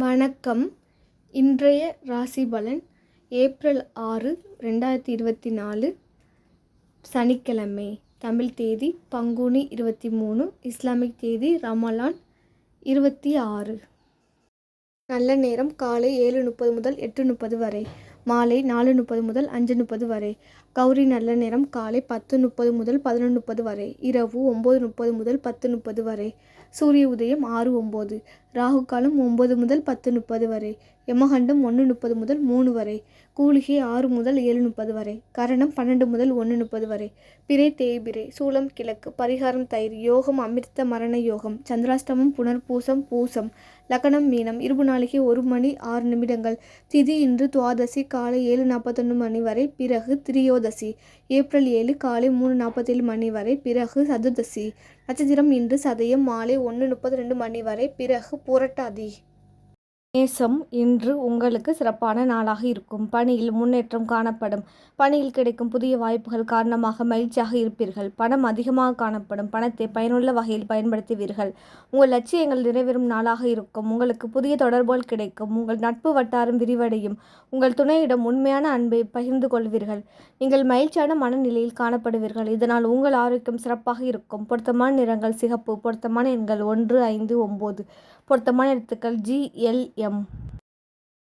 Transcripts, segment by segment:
வணக்கம். இன்றைய ராசி பலன் ஏப்ரல் ஆறு ரெண்டாயிரத்தி இருபத்தி நாலு சனிக்கிழமை. தமிழ் தேதி பங்குனி இருபத்தி மூணு இஸ்லாமிக் தேதி ரமலான் இருபத்தி ஆறு. நல்ல நேரம் காலை ஏழு முப்பது முதல் எட்டு முப்பது வரை மாலை நாலு முப்பது முதல் அஞ்சு முப்பது வரை கௌரி நல்ல நேரம் காலை பத்து முப்பது முதல் பதினொன்று முப்பது வரை இரவு ஒம்பது முப்பது முதல் பத்து முப்பது வரை சூரிய உதயம் ஆறு ஒம்பது ராகு காலம் ஒம்பது முதல் பத்து முப்பது வரை யமகண்டம் ஒன்று முப்பது முதல் மூணு வரை கூலிகை ஆறு முதல் ஏழு முப்பது வரை கரணம் பன்னெண்டு முதல் ஒன்று முப்பது வரை பிறை தேய்பிரை சூலம் கிழக்கு பரிகாரம் தயிர் யோகம் அமிர்த மரண யோகம் சந்திராஷ்டமம் புனர்பூசம் பூசம் லக்னம் மீனம் இருபு நாளைக்கு ஒரு மணி ஆறு நிமிடங்கள் திதி இன்று துவாதசி காலை ஏழு நாற்பத்தொன்று மணி வரை பிறகு திரியோதசி ஏப்ரல் ஏழு காலை மூணு நாற்பத்தேழு மணி வரை பிறகு சதுர்தசி நட்சத்திரம் இன்று சதயம் மாலை ஒன்று முப்பது ரெண்டு மணி வரை பிறகு புரட்டாதி. மேசம் இன்று உங்களுக்கு சிறப்பான நாளாக இருக்கும். பணியில் முன்னேற்றம் காணப்படும். பணியில் கிடைக்கும் புதிய வாய்ப்புகள் காரணமாக மகிழ்ச்சியாக இருப்பீர்கள். பணம் அதிகமாக காணப்படும். பணத்தை பயனுள்ள வகையில் பயன்படுத்துவீர்கள். உங்கள் லட்சியங்கள் நிறைவேறும் நாளாக இருக்கும். உங்களுக்கு புதிய தொடர்புகள் கிடைக்கும். உங்கள் நட்பு வட்டாரம் விரிவடையும். உங்கள் துணையிடம் உண்மையான அன்பை பகிர்ந்து கொள்வீர்கள். நீங்கள் மகிழ்ச்சியான மனநிலையில் காணப்படுவீர்கள். இதனால் உங்கள் ஆரோக்கியம் சிறப்பாக இருக்கும். பொருத்தமான நிறங்கள் சிகப்பு. பொருத்தமான எண்கள் ஒன்று ஐந்து ஒம்பது. பொருத்தமான எழுத்துக்கள் ஜி எல் எம்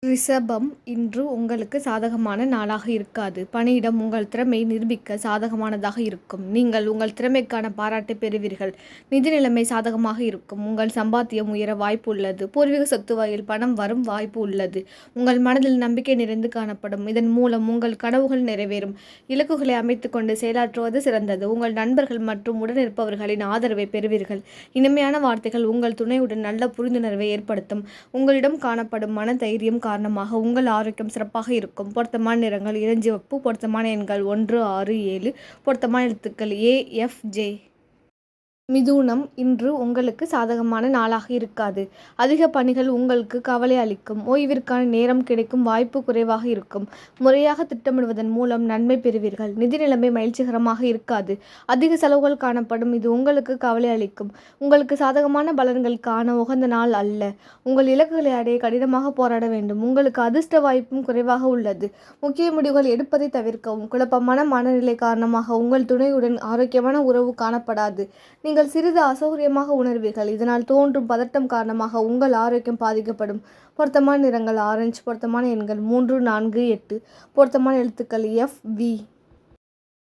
ரிஷபம் இன்று உங்களுக்கு சாதகமான நாளாக இருக்காது. பணியிடம் உங்கள் திறமை நிரூபிக்க சாதகமானதாக இருக்கும். நீங்கள் உங்கள் திறமைக்கான பாராட்டை பெறுவீர்கள். நிதி நிலைமை சாதகமாக இருக்கும். உங்கள் சம்பாத்தியம் உயர வாய்ப்பு உள்ளது. பூர்வீக சொத்து வகையில் பணம் வரும் வாய்ப்பு உள்ளது. உங்கள் மனதில் நம்பிக்கை நிறைந்து காணப்படும். இதன் மூலம் உங்கள் கனவுகள் நிறைவேறும். இலக்குகளை அமைத்து கொண்டு செயலாற்றுவது சிறந்தது. உங்கள் நண்பர்கள் மற்றும் உடனிருப்பவர்களின் ஆதரவை பெறுவீர்கள். இனிமையான வார்த்தைகள் உங்கள் துணையுடன் நல்ல புரிந்துணர்வை ஏற்படுத்தும். உங்களிடம் காணப்படும் மன தைரியம் காரணமாக உங்கள் ஆரோக்கியம் சிறப்பாக இருக்கும். பொருத்தமான நிறங்கள் இளஞ்சிவப்பு. பொருத்தமான எண்கள் ஒன்று ஆறு ஏழு. பொருத்தமான எழுத்துக்கள் ஏ எஃப் ஜே மிதுனம் இன்று உங்களுக்கு சாதகமான நாளாக இருக்காது. அதிக பணிகள் உங்களுக்கு கவலை அளிக்கும். ஓய்விற்கான நேரம் கிடைக்கும். வாய்ப்பு குறைவாக இருக்கும். முறையாக திட்டமிடுவதன் மூலம் நன்மை பெறுவீர்கள். நிதி நிலைமை மகிழ்ச்சிகரமாக இருக்காது. அதிக செலவுகள் காணப்படும். இது உங்களுக்கு கவலை அளிக்கும். உங்களுக்கு சாதகமான பலன்கள் காண உகந்த நாள் அல்ல. உங்கள் இலக்குகளை அடைய கடினமாக போராட வேண்டும். உங்களுக்கு அதிர்ஷ்ட வாய்ப்பும் குறைவாக உள்ளது. முக்கிய முடிவுகள் எடுப்பதை தவிர்க்கவும். குழப்பமான மனநிலை காரணமாக உங்கள் துணையுடன் ஆரோக்கியமான உறவு காணப்படாது. நீங்கள் நீங்கள் சிறிது அசௌகரியமாக உணர்வீர்கள். இதனால் தோன்றும் பதட்டம் காரணமாக உங்கள் ஆரோக்கியம் பாதிக்கப்படும். பொருத்தமான நிறங்கள் ஆரஞ்சு பொருத்தமான எண்கள் மூன்று நான்கு எட்டு. பொருத்தமான எழுத்துக்கள் எஃப் வி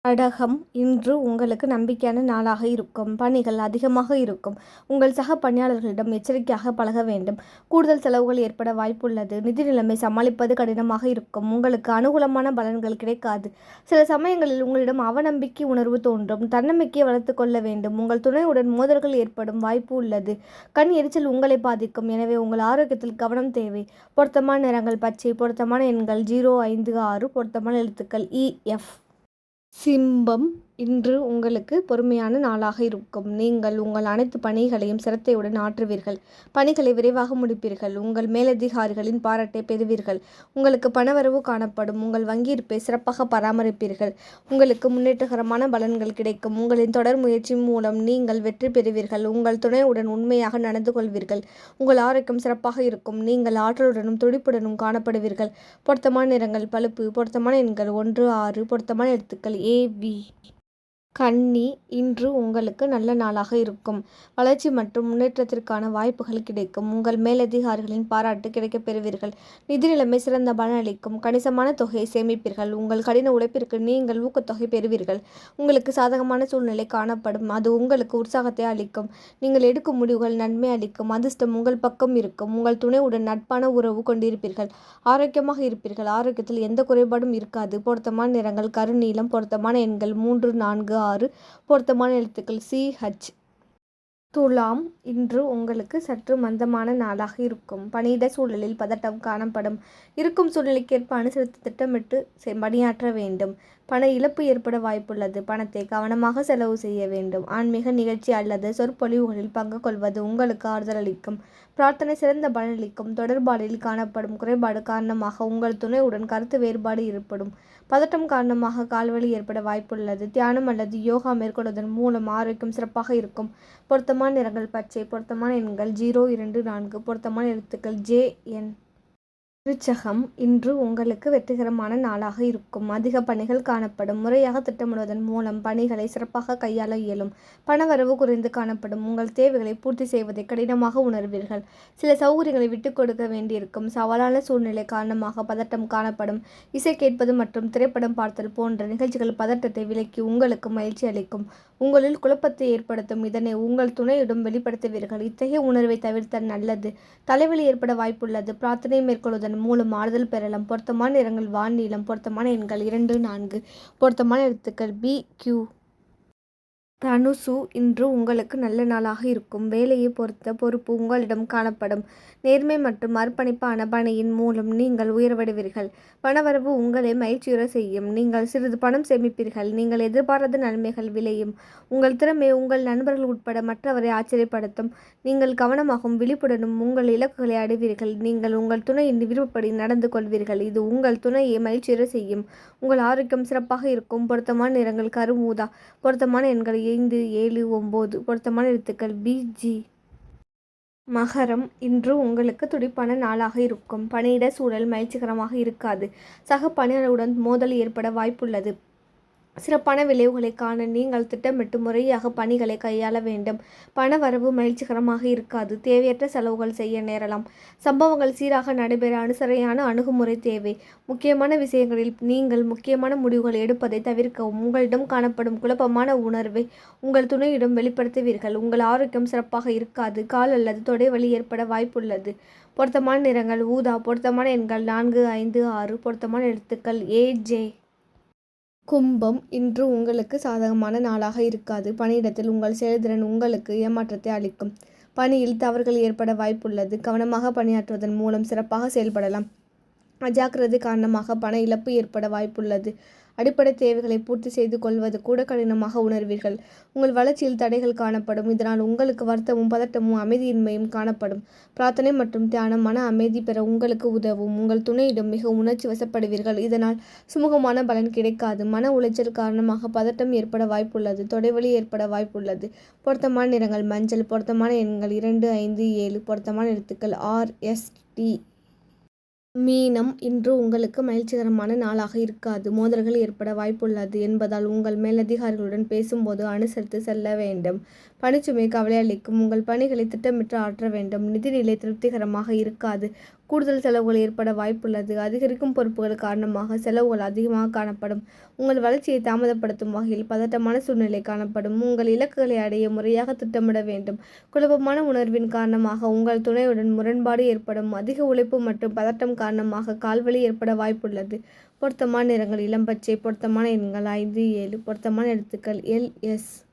கடகம் இன்று உங்களுக்கு நம்பிக்கையான நாளாக இருக்கும். பணிகள் அதிகமாக இருக்கும். உங்கள் சக பணியாளர்களிடம் எச்சரிக்கையாக பழக வேண்டும். கூடுதல் செலவுகள் ஏற்பட வாய்ப்புள்ளது. நிதி நிலைமை சமாளிப்பது கடினமாக இருக்கும். உங்களுக்கு அனுகூலமான பலன்கள் கிடைக்காது. சில சமயங்களில் உங்களிடம் அவநம்பிக்கை உணர்வு தோன்றும். தன்னம்பிக்கையை வளர்த்து கொள்ள வேண்டும். உங்கள் துணையுடன் மோதல்கள் ஏற்படும் வாய்ப்பு உள்ளது. கண் எரிச்சல் உங்களை பாதிக்கும். எனவே உங்கள் ஆரோக்கியத்தில் கவனம் தேவை. பொருத்தமான நிறங்கள் பச்சை பொருத்தமான எண்கள் ஜீரோ ஐந்து ஆறு பொருத்தமான எழுத்துக்கள் இஎஃப் எஃப் சிம்பம் இன்று உங்களுக்கு பொறுமையான நாளாக இருக்கும். நீங்கள் உங்கள் அனைத்து பணிகளையும் சிரத்தையுடன் ஆற்றுவீர்கள். பணிகளை விரைவாக முடிப்பீர்கள். உங்கள் மேலதிகாரிகளின் பாராட்டை பெறுவீர்கள். உங்களுக்கு பணவரவு காணப்படும். உங்கள் வங்கியிருப்பை சிறப்பாக பராமரிப்பீர்கள். உங்களுக்கு முன்னேற்றகரமான பலன்கள் கிடைக்கும். உங்களின் தொடர் முயற்சி மூலம் நீங்கள் வெற்றி பெறுவீர்கள். உங்கள் துணையுடன் உண்மையாக நடந்து கொள்வீர்கள். உங்கள் ஆரோக்கியம் சிறப்பாக இருக்கும். நீங்கள் ஆற்றலுடனும் துடிப்புடனும் காணப்படுவீர்கள். பொருத்தமான நிறங்கள் பழுப்பு. பொருத்தமான எண்கள் ஒன்று ஆறு. பொருத்தமான எழுத்துக்கள் ஏ பி கன்னி இன்று உங்களுக்கு நல்ல நாளாக இருக்கும். வளர்ச்சி மற்றும் முன்னேற்றத்திற்கான வாய்ப்புகள் கிடைக்கும். உங்கள் மேலதிகாரிகளின் பாராட்டு கிடைக்கப் பெறுவீர்கள். நிதி நிலைமை சிறந்த பலனளிக்கும் கணிசமான தொகையை சேமிப்பீர்கள். உங்கள் கடின உழைப்பிற்கு நீங்கள் ஊக்கத்தொகை பெறுவீர்கள். உங்களுக்கு சாதகமான சூழ்நிலை காணப்படும். அது உங்களுக்கு உற்சாகத்தை அளிக்கும். நீங்கள் எடுக்கும் முடிவுகள் நன்மை அளிக்கும். அதிர்ஷ்டம் உங்கள் பக்கம் இருக்கும். உங்கள் துணையுடன் நட்பான உறவு கொண்டிருப்பீர்கள். ஆரோக்கியமாக இருப்பீர்கள். ஆரோக்கியத்தில் எந்த குறைபாடும் இருக்காது. பொருத்தமான நிறங்கள் கருநீளம் பொருத்தமான எண்கள் மூன்று நான்கு ஆறு. பொருத்தமான எழுத்துக்கள் சிஹச் துலாம் இன்று உங்களுக்கு சற்று மந்தமான நாளாக இருக்கும். பணியிட சூழலில் பதட்டம் காணப்படும். இருக்கும் சூழ்நிலைக்கேற்ப அனுசரித்து திட்டமிட்டு பணியாற்ற வேண்டும். பண இழப்பு ஏற்பட வாய்ப்புள்ளது. பணத்தை கவனமாக செலவு செய்ய வேண்டும். ஆன்மீக நிகழ்ச்சி அல்லது சொற்பொழிவுகளில் பங்கு கொள்வது உங்களுக்கு ஆறுதல் அளிக்கும். பிரார்த்தனை சிறந்த பலனளிக்கும். தொடர்பாடலில் காணப்படும் குறைபாடு காரணமாக உங்கள் துணையுடன் கருத்து வேறுபாடு ஏற்படும். பதட்டம் காரணமாக கால்வலி ஏற்பட வாய்ப்புள்ளது. தியானம் அல்லது யோகா மேற்கொள்வதன் மூலம் ஆரோக்கியம் சிறப்பாக இருக்கும். பொருத்தமான நிறங்கள் பச்சை பொருத்தமான எண்கள் ஜீரோ இரண்டு நான்கு பொருத்தமான எழுத்துக்கள் ஜே என் விருச்சகம் இன்று உங்களுக்கு வெற்றிகரமான நாளாக இருக்கும். அதிக பணிகள் காணப்படும். முறையாக திட்டமிடுவதன் மூலம் பணிகளை சிறப்பாக கையாள இயலும். பணவரவு குறைந்து காணப்படும். உங்கள் தேவைகளை பூர்த்தி செய்வதை கடினமாக உணர்வீர்கள். சில சௌகரியங்களை விட்டுக் கொடுக்க வேண்டியிருக்கும். சவாலான சூழ்நிலை காரணமாக பதட்டம் காணப்படும். இசை கேட்பது மற்றும் திரைப்படம் பார்த்தல் போன்ற நிகழ்ச்சிகள் பதட்டத்தை விலக்கி உங்களுக்கு மகிழ்ச்சி அளிக்கும். உங்களில் குழப்பத்தை ஏற்படுத்தும். இதனை உங்கள் துணையிடம் வெளிப்படுத்துவீர்கள். இத்தகைய உணர்வை தவிர்த்தல் நல்லது. தலைவலி ஏற்பட வாய்ப்புள்ளது. பிரார்த்தனை மேற்கொள்வதன் மூலம் ஆறுதல் பெறலாம். பொருத்தமான நிறங்கள் வான் நீளம். பொருத்தமான எண்கள் இரண்டு நான்கு. பொருத்தமான எழுத்துக்கள் பி கியூ தனுசு இன்று உங்களுக்கு நல்ல நாளாக இருக்கும். வேலையை பொறுத்த பொறுப்பு உங்களிடம் காணப்படும். நேர்மை மற்றும் அர்ப்பணிப்பான பணியின் மூலம் நீங்கள் உயர்வடைவீர்கள். பணவரவு உங்களை மகிழ்ச்சியுற செய்யும். நீங்கள் சிறிது பணம் சேமிப்பீர்கள். நீங்கள் எதிர்பாராத நன்மைகள் விளையும். உங்கள் திறமை உங்கள் நண்பர்கள் உட்பட மற்றவரை ஆச்சரியப்படுத்தும். நீங்கள் கவனமாகவும் விழிப்புடனும் உங்கள் இலக்குகளை அடைவீர்கள். நீங்கள் உங்கள் துணையின் விருப்பப்படி நடந்து கொள்வீர்கள். இது உங்கள் துணையை மகிழ்ச்சியுற செய்யும். உங்கள் ஆரோக்கியம் சிறப்பாக இருக்கும். பொருத்தமான நிறங்கள் கருமூதா. பொருத்தமான எண்களையே ஐந்து ஏழு ஒம்பது பொருத்தமான எழுத்துக்கள். பிஜி மகரம் இன்று உங்களுக்கு துடிப்பான நாளாக இருக்கும். பணியிட சூழல் மகிழ்ச்சிகரமாக இருக்காது. சக பணியாளருடன் மோதல் ஏற்பட வாய்ப்புள்ளது. சிறப்பான விளைவுகளை காண நீங்கள் திட்டமிட்டு முறையாக பணிகளை கையாள வேண்டும். பண வரவு மகிழ்ச்சிகரமாக இருக்காது. தேவையற்ற செலவுகள் செய்ய நேரலாம். சம்பவங்கள் சீராக நடைபெற அனுசரையான அணுகுமுறை தேவை. முக்கியமான விஷயங்களில் நீங்கள் முக்கியமான முடிவுகள் எடுப்பதை தவிர்க்கவும் உங்களிடம் காணப்படும் குழப்பமான உணர்வை உங்கள் துணையிடம் வெளிப்படுத்துவீர்கள். உங்கள் ஆரோக்கியம் சிறப்பாக இருக்காது. கால் அல்லது தொடை வலி ஏற்பட வாய்ப்புள்ளது. பொருத்தமான நிறங்கள் ஊதா பொருத்தமான எண்கள் நான்கு ஐந்து ஆறு பொருத்தமான எழுத்துக்கள் ஏ ஜே கும்பம் இன்று உங்களுக்கு சாதகமான நாளாக இருக்காது. பணியிடத்தில் உங்கள் செயல்திறன் உங்களுக்கு ஏமாற்றத்தை அளிக்கும். பணியில் தவறுகள் ஏற்பட வாய்ப்புள்ளது. கவனமாக பணியாற்றுவதன் மூலம் சிறப்பாக செயல்படலாம். அஜாக்கிரதை காரணமாக பண இழப்பு ஏற்பட வாய்ப்புள்ளது. அடிப்படை தேவைகளை பூர்த்தி செய்து கொள்வது கூட கடினமாக உணர்வீர்கள். உங்கள் வளர்ச்சியில் தடைகள் காணப்படும். இதனால் உங்களுக்கு வருத்தமும் பதட்டமும் அமைதியின்மையும் காணப்படும். பிரார்த்தனை மற்றும் தியானம் மன அமைதி பெற உங்களுக்கு உதவும். உங்கள் துணையிடம் மிக உணர்ச்சி வசப்படுவீர்கள். இதனால் சுமூகமான பலன் கிடைக்காது. மன உளைச்சல் காரணமாக பதட்டம் ஏற்பட வாய்ப்புள்ளது. தொடைவலி ஏற்பட வாய்ப்புள்ளது. பொருத்தமான நிறங்கள் மஞ்சள் பொருத்தமான எண்கள் இரண்டு ஐந்து ஏழு பொருத்தமான எழுத்துக்கள் ஆர் எஸ் டி மீனம் இன்று உங்களுக்கு மகிழ்ச்சிகரமான நாளாக இருக்காது. மோதல்கள் ஏற்பட வாய்ப்புள்ளது என்பதால் உங்கள் மேலதிகாரிகளுடன் பேசும்போது அனுசரித்து செல்ல வேண்டும். பணிச்சுமை கவலை அளிக்கும் உங்கள் பணிகளை திட்டமிட்டு ஆற்ற வேண்டும். நிதிநிலை திருப்திகரமாக இருக்காது. கூடுதல் செலவுகள் ஏற்பட வாய்ப்புள்ளது. அதிகரிக்கும் பொறுப்புகள் காரணமாக செலவுகள் அதிகமாக காணப்படும். உங்கள் வளர்ச்சியை தாமதப்படுத்தும் வகையில் பதட்டமான சூழ்நிலை காணப்படும். உங்கள் இலக்குகளை அடைய முறையாக திட்டமிட வேண்டும். குழப்பமான உணர்வின் காரணமாக உங்கள் துணையுடன் முரண்பாடு ஏற்படும். அதிக உழைப்பு மற்றும் பதட்டம் காரணமாக கால்வலி ஏற்பட வாய்ப்புள்ளது. பொருத்தமான நிறங்கள் இளம்பச்சை பொருத்தமான எண்கள் ஐந்து ஏழு பொருத்தமான எழுத்துக்கள் எல் எஸ்.